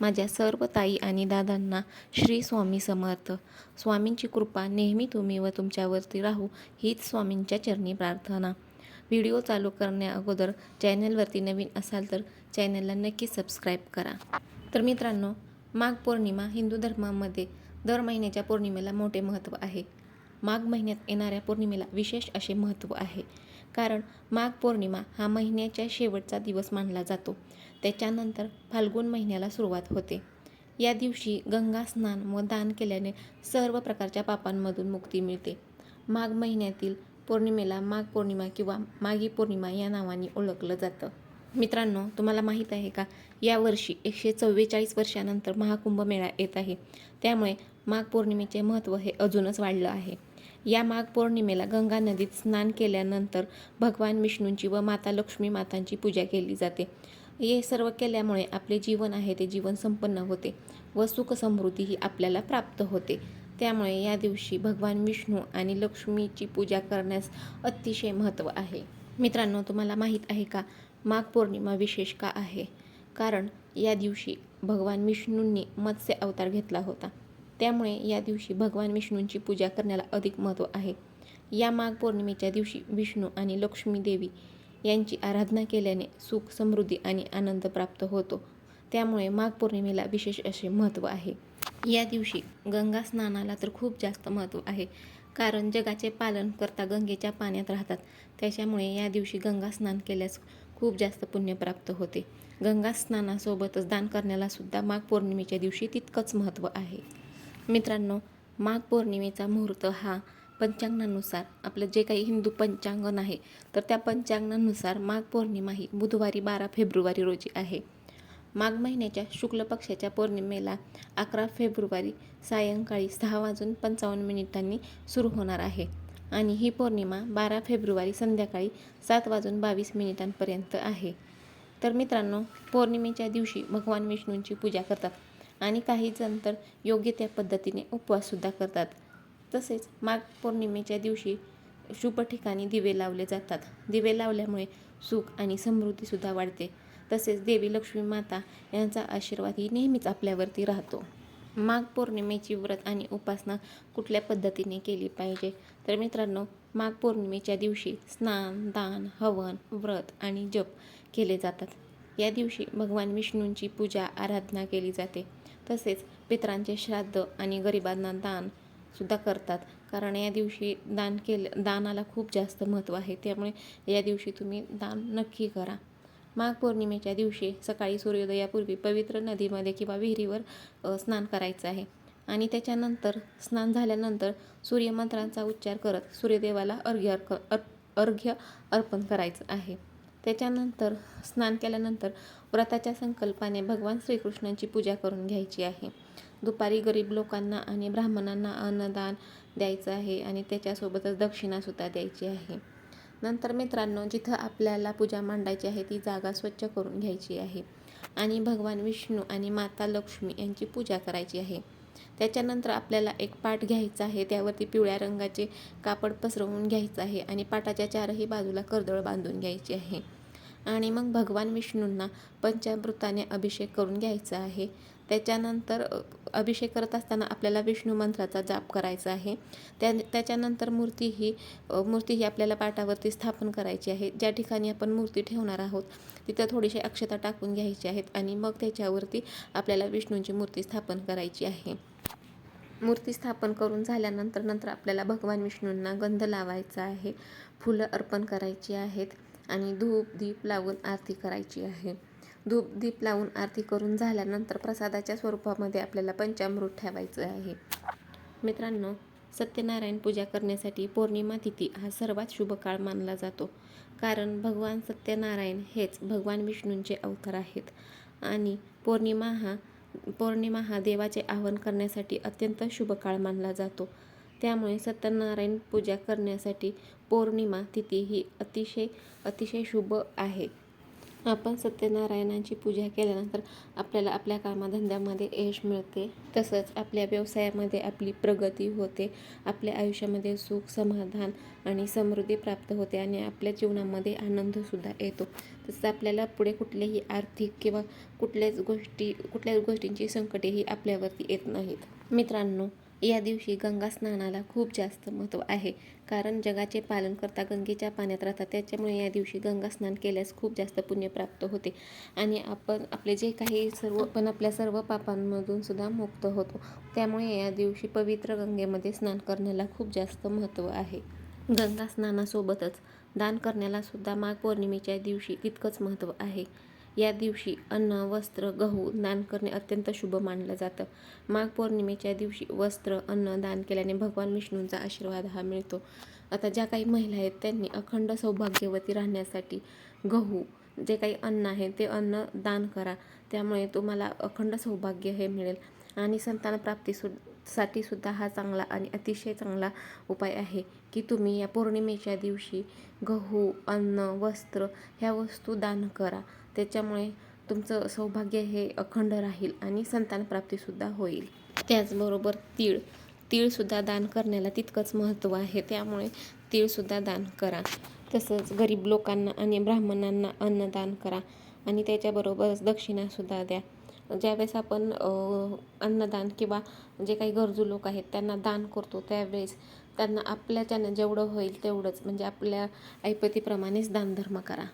माझ्या सर्व ताई आणि दादांना श्री स्वामी समर्थ. स्वामींची कृपा नेहमी तुम्ही व तुमच्यावरती राहू हीच स्वामींच्या चरणी प्रार्थना. व्हिडिओ चालू करण्या अगोदर चॅनलवरती नवीन असाल तर चॅनलला नक्की सबस्क्राईब करा. तर मित्रांनो माघ पौर्णिमा हिंदू धर्मामध्ये दर महिन्याच्या पौर्णिमेला मोठे महत्त्व आहे. माघ महिन्यात येणाऱ्या पौर्णिमेला विशेष असे महत्त्व आहे. कारण माघ पौर्णिमा हा महिन्याच्या शेवटचा दिवस मानला जातो. त्याच्यानंतर फाल्गुन महिन्याला सुरुवात होते. या दिवशी गंगा स्नान व दान केल्याने सर्व प्रकारच्या पापांमधून मुक्ती मिळते. माघ महिन्यातील पौर्णिमेला माघ पौर्णिमा किंवा माघी पौर्णिमा या नावाने ओळखलं जातं. मित्रांनो तुम्हाला माहीत आहे का? यावर्षी एकशे चव्वेचाळीस वर्षानंतर महाकुंभ मेळा येत आहे. त्यामुळे माघ पौर्णिमेचे महत्त्व हे अजूनच वाढलं आहे. या माघ पौर्णिमेला गंगा नदीत स्नान केल्यानंतर भगवान विष्णूंची व माता लक्ष्मी मातांची पूजा केली जाते. हे सर्व केल्यामुळे आपले जीवन आहे ते जीवन संपन्न होते व सुख समृद्धी ही आपल्याला प्राप्त होते. त्यामुळे या दिवशी भगवान विष्णू आणि लक्ष्मीची पूजा करण्यास अतिशय महत्त्व आहे. मित्रांनो तुम्हाला माहीत आहे का? माघ पौर्णिमा विशेष का आहे? कारण या दिवशी भगवान विष्णूंनी मत्स्य अवतार घेतला होता. त्यामुळे या दिवशी भगवान विष्णूंची पूजा करण्याला अधिक महत्त्व आहे. या माघ पौर्णिमेच्या दिवशी विष्णू आणि लक्ष्मी देवी यांची आराधना केल्याने सुख समृद्धी आणि आनंद प्राप्त होतो. त्यामुळे माघ पौर्णिमेला विशेष असे महत्त्व आहे. या दिवशी गंगा स्नानाला तर खूप जास्त महत्त्व आहे. कारण जगाचे पालन करता गंगेच्या पाण्यात राहतात. त्याच्यामुळे या दिवशी गंगा स्नान केल्यास खूप जास्त पुण्य प्राप्त होते. गंगा स्नानासोबतच दान करण्याला सुद्धा माघ पौर्णिमेच्या दिवशी तितकंच महत्त्व आहे. मित्रांनो माघ पौर्णिमेचा मुहूर्त हा पंचांगानुसार आपलं जे काही हिंदू पंचांगण आहे तर त्या पंचांगानुसार माघ पौर्णिमा ही बुधवारी बारा फेब्रुवारी रोजी आहे. माघ महिन्याच्या शुक्ल पक्षाच्या पौर्णिमेला अकरा फेब्रुवारी सायंकाळी सहा वाजून पंचावन्न मिनिटांनी सुरू होणार आहे आणि ही पौर्णिमा बारा फेब्रुवारी संध्याकाळी सात वाजून बावीस मिनिटांपर्यंत आहे. तर मित्रांनो पौर्णिमेच्या दिवशी भगवान विष्णूंची पूजा करतात. आणि काही जण तर योग्य त्या पद्धतीने उपवाससुद्धा करतात. तसेच माघ पौर्णिमेच्या दिवशी शुभ ठिकाणी दिवे लावले जातात. दिवे लावल्यामुळे सुख आणि समृद्धीसुद्धा वाढते. तसेच देवी लक्ष्मी माता यांचा आशीर्वादही नेहमीच आपल्यावरती राहतो. माघ पौर्णिमेची व्रत आणि उपासना कुठल्या पद्धतीने केली पाहिजे? तर मित्रांनो माघ पौर्णिमेच्या दिवशी स्नान दान हवन व्रत आणि जप केले जातात. या दिवशी भगवान विष्णूंची पूजा आराधना केली जाते. तसेच पितरांचे श्राद्ध आणि गरिबांना दान सुद्धा करतात. कारण या दिवशी दान केलं दानाला खूप जास्त महत्त्व आहे. त्यामुळे या दिवशी तुम्ही दान नक्की करा. माघ पौर्णिमेच्या दिवशी सकाळी सूर्योदयापूर्वी पवित्र नदीमध्ये किंवा विहिरीवर स्नान करायचं आहे. आणि त्याच्यानंतर स्नान झाल्यानंतर सूर्यमंत्रांचा उच्चार करत सूर्यदेवाला अर्घ्य अर्क अर् अर्घ्य अर्पण करायचं आहे. त्याच्यानंतर स्नान केल्यानंतर व्रताच्या संकल्पाने भगवान श्रीकृष्णांची पूजा करून घ्यायची आहे. दुपारी गरीब लोकांना आणि ब्राह्मणांना अन्नदान द्यायचं आहे आणि त्याच्यासोबतच दक्षिणासुद्धा द्यायची आहे. नंतर मित्रांनो जिथं आपल्याला पूजा मांडायची आहे ती जागा स्वच्छ करून घ्यायची आहे. आणि भगवान विष्णू आणि माता लक्ष्मी यांची पूजा करायची आहे. त्याच्यानंतर आपल्याला एक पाट घ्यायचा आहे. त्यावरती पिवळ्या रंगाचे कापड पसरवून घ्यायचं आहे आणि पाटाच्या चारही बाजूला कर्दळ बांधून घ्यायची आहे. आणि मग भगवान विष्णूंना पंचामृताने अभिषेक करून घ्यायचा आहे. त्याच्यानंतर अभिषेक करत असताना आपल्याला विष्णू मंत्राचा जाप करायचा आहे. त्या त्याच्यानंतर मूर्ती ही मूर्ती ही आपल्याला पाटावरती स्थापन करायची आहे. ज्या ठिकाणी आपण मूर्ती ठेवणार आहोत तिथं थोडीशी अक्षता टाकून घ्यायची आहेत आणि मग त्याच्यावरती आपल्याला विष्णूंची मूर्ती स्थापन करायची आहे. मूर्ती स्थापन करून झाल्यानंतर नंतर आपल्याला भगवान विष्णूंना गंध लावायचा आहे फुलं अर्पण करायची आहेत आणि धूप दीप लावून आरती करायची आहे. धूप दीप लावून आरती करून झाल्यानंतर प्रसादाच्या स्वरूपामध्ये आपल्याला पंचामृत ठेवायचं आहे. मित्रांनो सत्यनारायण पूजा करण्यासाठी पौर्णिमा तिथी हा सर्वात शुभ काळ मानला जातो. कारण भगवान सत्यनारायण हेच भगवान विष्णूंचे अवतार आहेत आणि पौर्णिमा हा पौर्णिमा हा देवाचे आवाहन करण्यासाठी अत्यंत शुभ काळ मानला जातो. त्यामुळे सत्यनारायण पूजा करण्यासाठी पौर्णिमा तिथी ही अतिशय अतिशय शुभ आहे. आपण सत्यनारायणाची पूजा केल्यानंतर आपल्याला आपल्या कामाधंद्यामध्ये यश मिळते. तसंच आपल्या व्यवसायामध्ये आपली प्रगती होते. आपल्या आयुष्यामध्ये सुख समाधान आणि समृद्धी प्राप्त होते आणि आपल्या जीवनामध्ये आनंदसुद्धा येतो. तसं आपल्याला पुढे कुठलेही आर्थिक किंवा कुठल्याच गोष्टी कुठल्याच गोष्टींची संकटेही आपल्यावरती येत नाहीत. मित्रांनो या दिवशी गंगा स्नानाला खूप जास्त महत्त्व आहे. कारण जगाचे पालन करता गंगेच्या पाण्यात राहतात. त्याच्यामुळे या दिवशी गंगा स्नान केल्यास खूप जास्त पुण्य प्राप्त होते. आणि आपण आपले जे काही सर्व आपण आपल्या सर्व पापांमधून सुद्धा मुक्त होतो. त्यामुळे या दिवशी पवित्र गंगेमध्ये स्नान करण्याला खूप जास्त महत्त्व आहे. गंगा स्नानासोबतच दान करण्याला सुद्धा माघ पौर्णिमेच्या दिवशी तितकंच महत्त्व आहे. या दिवशी अन्न वस्त्र गहू दान करणे अत्यंत शुभ मानलं जातं. माघ पौर्णिमेच्या दिवशी वस्त्र अन्न दान केल्याने भगवान विष्णूंचा आशीर्वाद हा मिळतो. आता ज्या काही महिला आहेत त्यांनी अखंड सौभाग्यवती राहण्यासाठी गहू जे काही अन्न आहे ते अन्न दान करा. त्यामुळे तुम्हाला अखंड सौभाग्य हे मिळेल. आणि संतानप्राप्ती सु साठी सुद्धा हा चांगला आणि अतिशय चांगला उपाय आहे की तुम्ही या पौर्णिमेच्या दिवशी गहू अन्न वस्त्र ह्या वस्तू दान करा. त्याच्यामुळे तुमचं सौभाग्य हे अखंड राहील आणि संतानप्राप्तीसुद्धा होईल. त्याचबरोबर तीळ. तीळसुद्धा दान करण्याला तितकंच महत्त्व आहे. त्यामुळे तीळसुद्धा दान करा. तसंच गरीब लोकांना आणि ब्राह्मणांना अन्नदान करा आणि त्याच्याबरोबरच दक्षिणासुद्धा द्या. ज्यावेळेस आपण अन्नदान किंवा जे काही गरजू लोक आहेत त्यांना दान करतो त्यावेळेस त्यांना आपल्याच्यानं जेवढं होईल तेवढंच म्हणजे आपल्या ऐपतीप्रमाणेच दानधर्म करा.